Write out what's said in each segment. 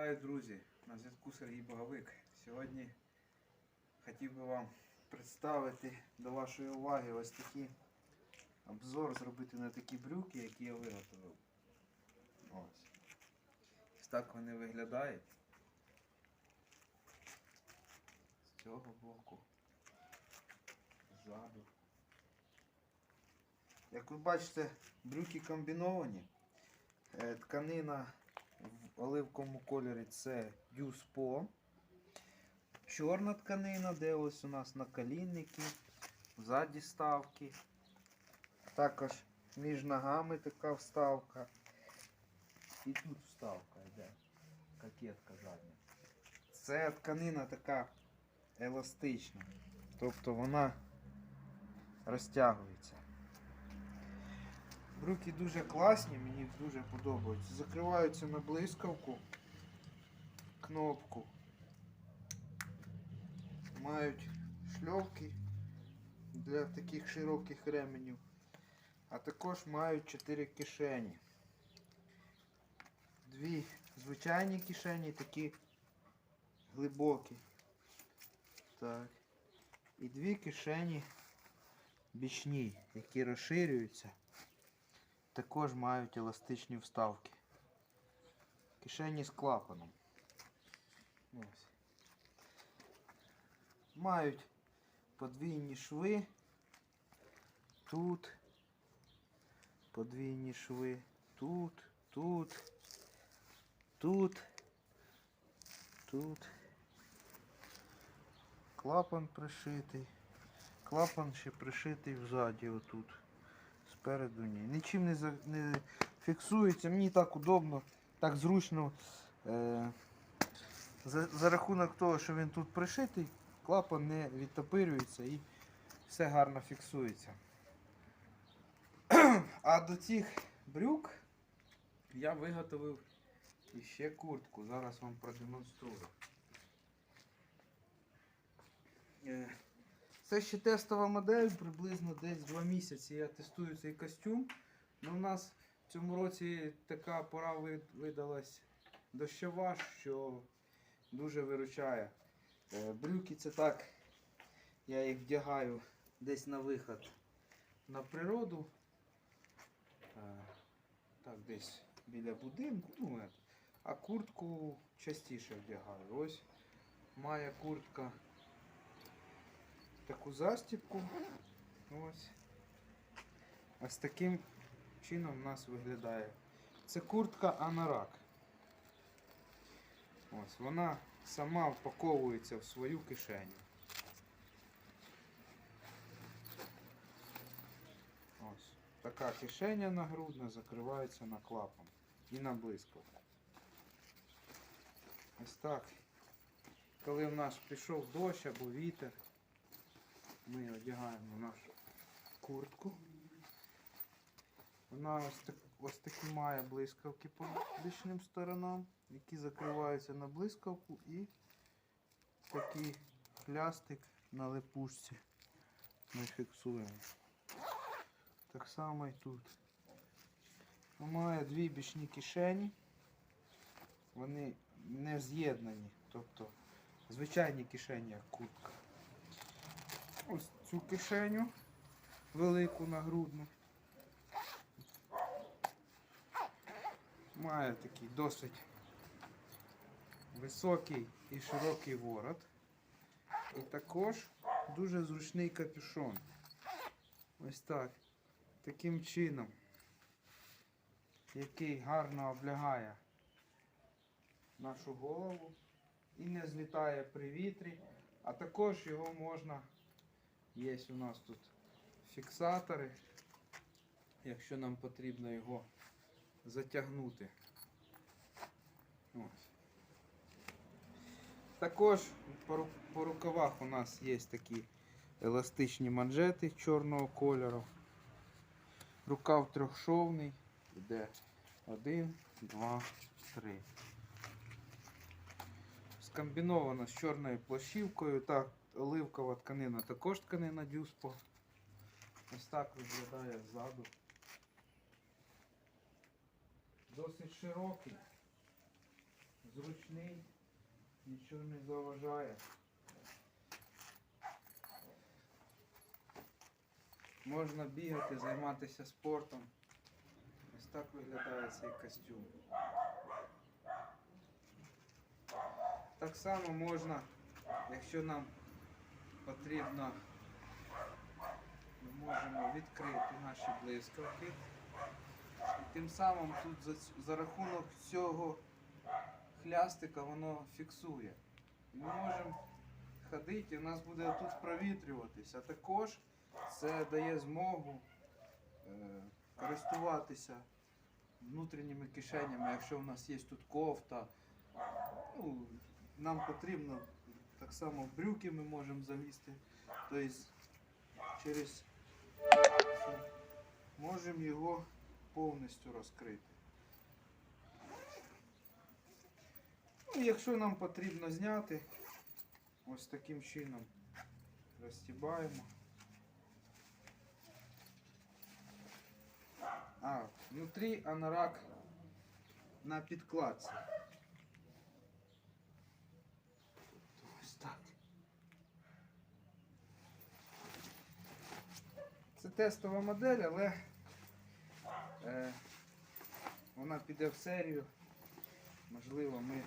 Вітаю, друзі! На зв'язку Сергій Боговик. Сьогодні хотів би вам представити до вашої уваги ось такий обзор зробити на такі брюки, які я виготовив. Ось. Так вони виглядають. З цього боку. Ззаду. Як ви бачите, брюки комбіновані. Е, Тканина в оливковому кольорі це Дюспо. Чорна тканина, де ось у нас наколінники, ззаді ставки. Також між ногами така вставка. І тут вставка йде. Кокетка задня. Це тканина така еластична. Тобто вона розтягується. Брюки дуже класні, мені дуже подобаються. Закриваються на блискавку, кнопку. Мають шльовки для таких широких ременів. А також мають 4 кишені. Дві звичайні кишені, такі глибокі. Так. І дві кишені бічні, які розширюються також мають еластичні вставки. Кишені з клапаном. Ось. Мають подвійні шви. Тут. Подвійні шви. Тут, тут, тут, тут. Клапан пришитий. Клапан ще пришитий взаді отут. Спереду ні. Нічим не, за, не фіксується. Мені так удобно, так зручно. Е, за, за рахунок того, що він тут пришитий, клапан не відтопирюється і все гарно фіксується. А до цих брюк я виготовив іще куртку. Зараз вам продемонструю. Це ще тестова модель, приблизно десь 2 місяці я тестую цей костюм. Ну, у нас в цьому році така пора видалась дощова, що дуже виручає. Е, Брюки це так, я їх вдягаю десь на виход на природу. Е, Так, десь біля будинку. Ну, е, а куртку частіше вдягаю. Ось моя куртка таку застіпку. Ось. Ось таким чином у нас виглядає. Це куртка Анарак. Ось, вона сама впаковується в свою кишеню. Ось. Така кишеня нагрудна закривається на клапан і на блискавку. Ось так. Коли в нас пішов дощ або вітер, ми одягаємо нашу куртку. Вона ось, так, ось такі має блискавки по бічним сторонам, які закриваються на блискавку і такий плястик на липушці ми фіксуємо. Так само і тут. Має дві бічні кишені. Вони не з'єднані, тобто звичайні кишені, як куртка ось цю кишеню велику нагрудну. Має такий досить високий і широкий ворот. І також дуже зручний капюшон. Ось так. Таким чином, який гарно облягає нашу голову і не злітає при вітрі, а також його можна Є у нас тут фіксатори, якщо нам потрібно його затягнути. Ось. Також по, рукавах у нас є такі еластичні манжети чорного кольору. Рукав трьохшовний, іде один, два, три. Скомбіновано з чорною плащівкою та оливкова тканина також тканина дюспо. Ось так виглядає ззаду. Досить широкий. зручний, нічого не заважає. Можна бігати, займатися спортом. Ось так виглядає цей костюм. Так само можна, якщо нам потрібно, ми можемо відкрити наші блискавки. І тим самим тут за, за рахунок цього хлястика воно фіксує. І ми можемо ходити, і у нас буде тут провітрюватися. А також це дає змогу е, користуватися внутрішніми кишенями, якщо у нас є тут кофта. Ну, нам потрібно так само брюки ми можемо залізти. Тобто через можемо його повністю розкрити. Ну, якщо нам потрібно зняти, ось таким чином розстібаємо. А, внутрі анорак на підкладці. Тобто Ось так. Це тестова модель, але е, вона піде в серію. Можливо, ми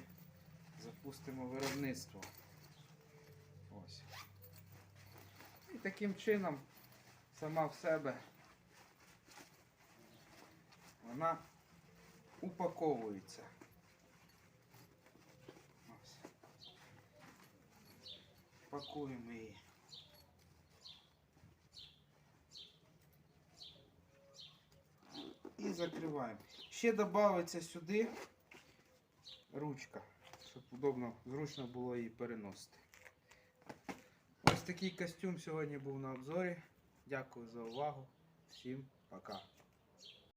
запустимо виробництво. Ось. І таким чином сама в себе вона упаковується. Ось. Пакуємо її. І закриваємо. Ще додається сюди ручка, щоб удобно, зручно було її переносити. Ось такий костюм сьогодні був на обзорі. Дякую за увагу. Всім пока.